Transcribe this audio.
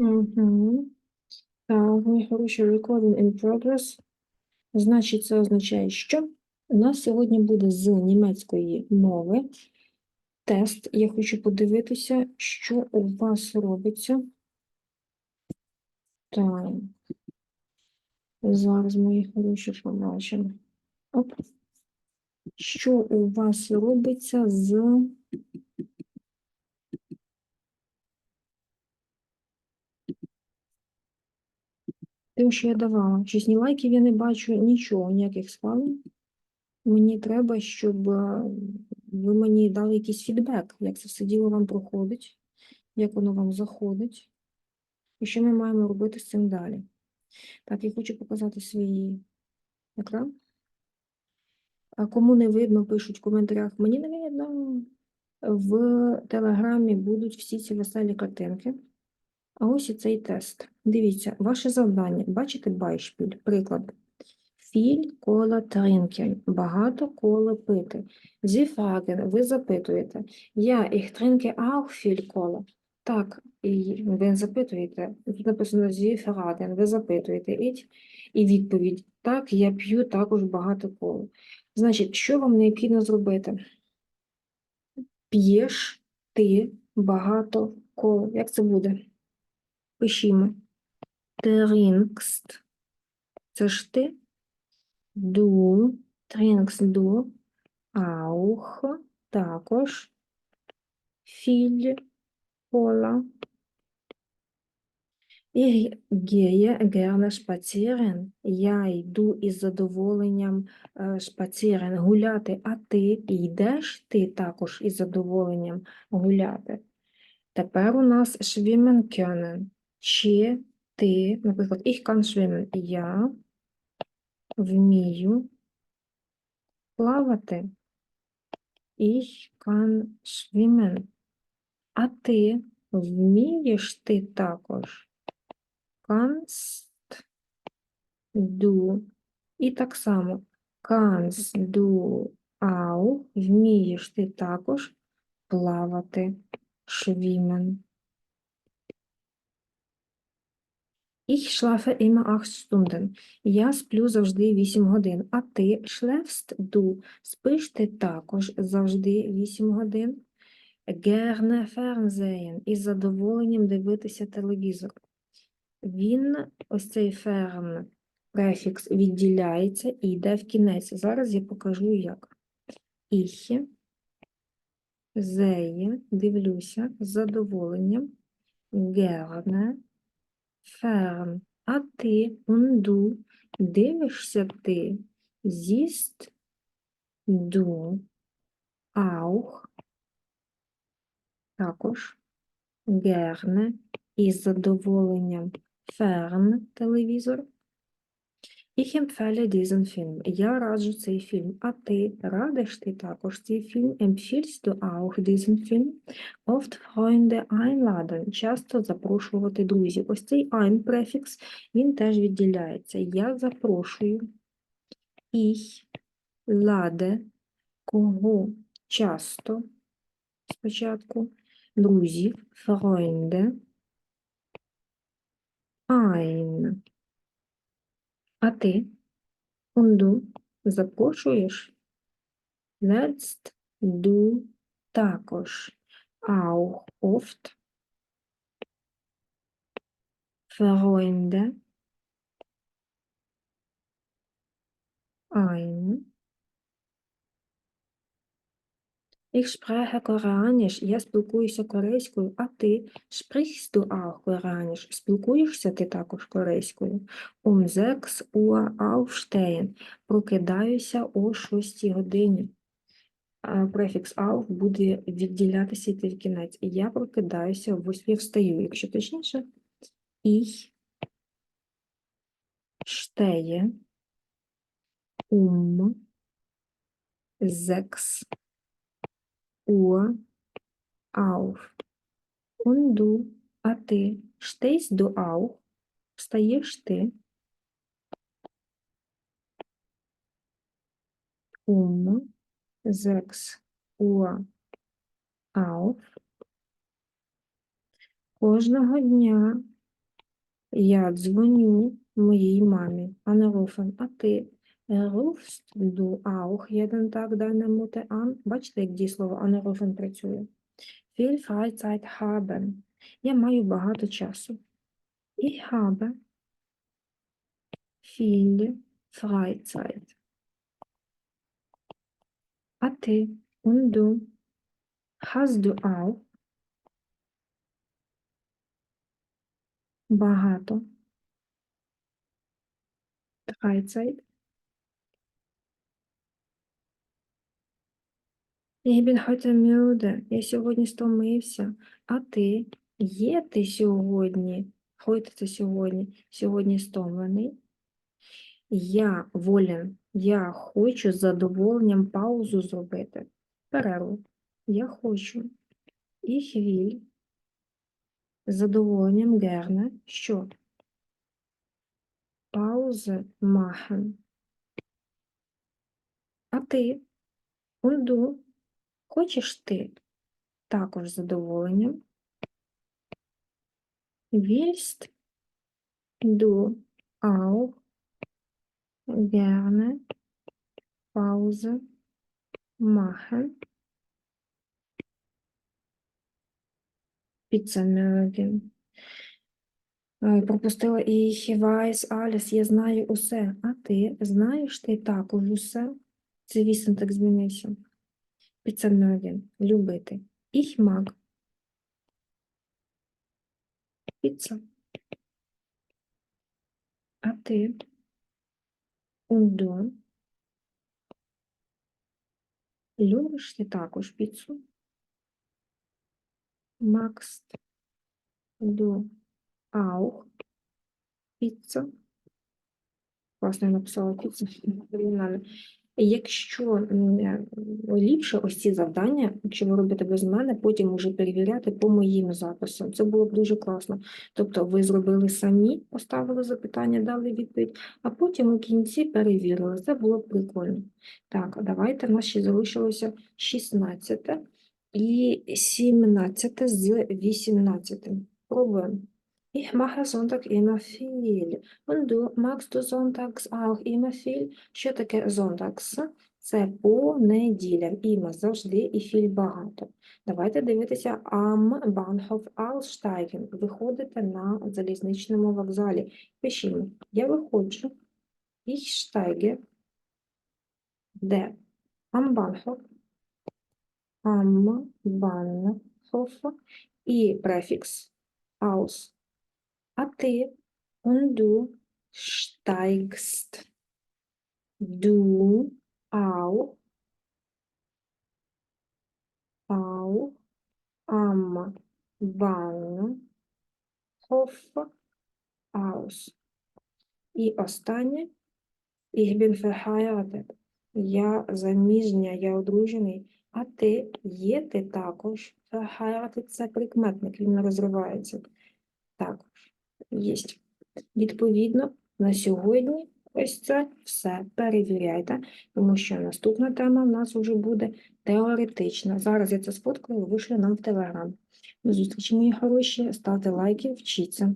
Угу. Так, мої хороші, recording in progress. Значить, це означає, що у нас сьогодні буде з німецької мови тест. Я хочу подивитися, що у вас робиться. Так. Зараз, мої хороші, побачимо. Оп. Що у вас робиться з тим, що я давала? Щось ні лайків я не бачу, нічого, ніяких спалень. Мені треба, щоб е, ви мені дали якийсь фідбек, як це все діло вам проходить, як воно вам заходить, і що ми маємо робити з цим далі. Так, я хочу показати свій екран. А кому не видно, пишуть в коментарях, мені не видно. В Телеграмі будуть всі ці веселі картинки. А ось і цей тест. Дивіться, ваше завдання. Бачите байшпіль? Приклад. Філь кола trinken. Багато кола пити. Sie fragen, ви запитуєте. Я ich trinke auch viel кола. Так, і ви запитуєте. Тут написано Sie fragen, ви запитуєте. І відповідь. Так, я п'ю також багато кола. Значить, що вам необхідно зробити? П'єш ти багато кола. Як це буде? Пишімо. Trinkst. Це ж ти. Du trinkst du auch також viel Cola. Ich gehe gerne spazieren. Я йду із задоволенням е, шпацірен, гуляти, а ти йдеш ти також із задоволенням гуляти. Тепер у нас schwimmen. Чи ти, наприклад, ich kann schwimmen. Я вмію плавати. Ich kann schwimmen. А ти вмієш ти також? Kannst du. І так само kannst du auch. Вмієш ти також плавати. Schwimmen. Ich schlafe immer acht Stunden. Я сплю завжди 8 годин. А ти schläfst du? Спиш ти також завжди 8 годин. Gerne Fernsehen. Із задоволенням дивитися телевізор. Він, ось цей ферн, префікс відділяється і йде в кінець. Зараз я покажу, як. Ich sehe, дивлюся, з задоволенням. Gerne Ферн. А ти, унду, дивишся ти, зіст, ду, аух, також, герне, із задоволенням, ферн, телевізор. Ich empfehle diesen Film. Я раджу цей фільм. А ти радиш ти також цей фільм? Empfiehlst du auch diesen Film? Oft Freunde einladen. Часто запрошувати друзів. Ось цей ein префікс, він теж відділяється. Я запрошую. Ich lade. Кого часто спочатку. Друзів. Freunde. Ein. А ти, унду, запрошуєш? Let's do також. Auch oft. Ein. Spreche Koranisch. Я спілкуюся корейською, а ти sprichst du auch Koranisch? Спілкуєшся ти також корейською? Um 6 Uhr aufstehen. Прокидаюся о 6 годині. Префікс auf буде відділятися в кінець. Я прокидаюся о 8 встаю, якщо точніше. Ich stehe um 6 Uhr auf. Und du, а ти, stehst du auch? Встаєш ти? Um 6 Uhr auf. Кожного дня Я дзвоню моїй мамі. Anrufen. А ти rufst du auch jeden Tag deine Mutter an? Бачите, як дієслово anrufen працює? Viel Freizeit haben. Я маю багато часу. Ich habe viel Freizeit. А ти? Und du? Hast du auch? Багато. Freizeit. Ich bin. Я сьогодні стомився. А ти? Є ти сьогодні? Heute це сьогодні. Сьогодні стомлений. Я волен. Я хочу з задоволенням паузу зробити. Перерву. Я хочу. Ich will. З задоволенням gerne. Що? Паузи machen. А ти? Du? Хочеш ти? Також задоволенням. Willst du auch gerne Pause machen? Mögen. Е, Пропустила і weiß alles, я знаю усе. А ти знаєш ти також усе? Це вісім так змінився. Mögen. Любити. Mag. Піца. А ти? Und? Любиш ти також піцу? Magst du auch піца? Класно я написала піцу. Якщо е, ліпше ось ці завдання, якщо ви робите без мене, потім уже перевіряти по моїм записам. Це було б дуже класно. Тобто ви зробили самі, поставили запитання, дали відповідь, а потім у кінці перевірили. Це було б прикольно. Так, давайте в нас ще залишилося 16 і 17 з 18. Пробуємо. Ich mache Sonntag immer viel. Und du, magst du sonntags auch immer viel? Що таке sonntags? Це по неділям. Іма завжди і філь багато. Давайте дивитися am Bahnhof aussteigen. Виходите на залізничному вокзалі. Пишімо. Я виходжу. Ich steige. Де? Am Bahnhof. Am Bahnhof. І префікс aus. А ти? Und du steigst. Du auch. Auch am Bahnhof aus. І останнє. Ich bin verheiratet. Я заміжня, я одружений. А ти є ти також. Verheiratet – це прикметник, він не розривається. Також. Єсть. Відповідно, на сьогодні ось це все перевіряйте, тому що наступна тема в нас вже буде теоретична. Зараз я це сфоткаю і вишлю нам в Телеграм. До зустрічі, мої хороші. Ставте лайки, вчіться.